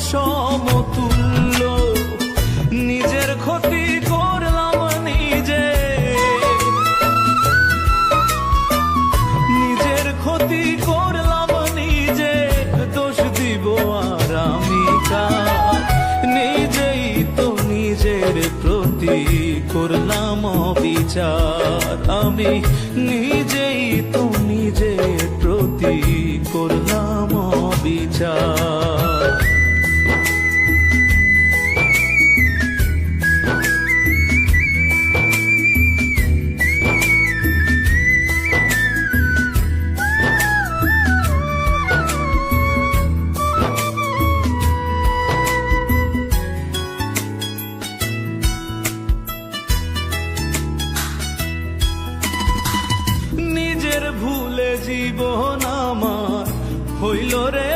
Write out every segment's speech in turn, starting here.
সমতুল্য। নিজের ক্ষতি করলাম নিজে। নিজের ক্ষতি করলাম আমি নিজেই তো নিজের প্রতি করলাম নিজেই প্রতি করলাম বিচার ভুলে জীবন আমার হইল রে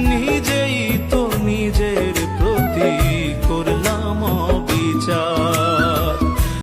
need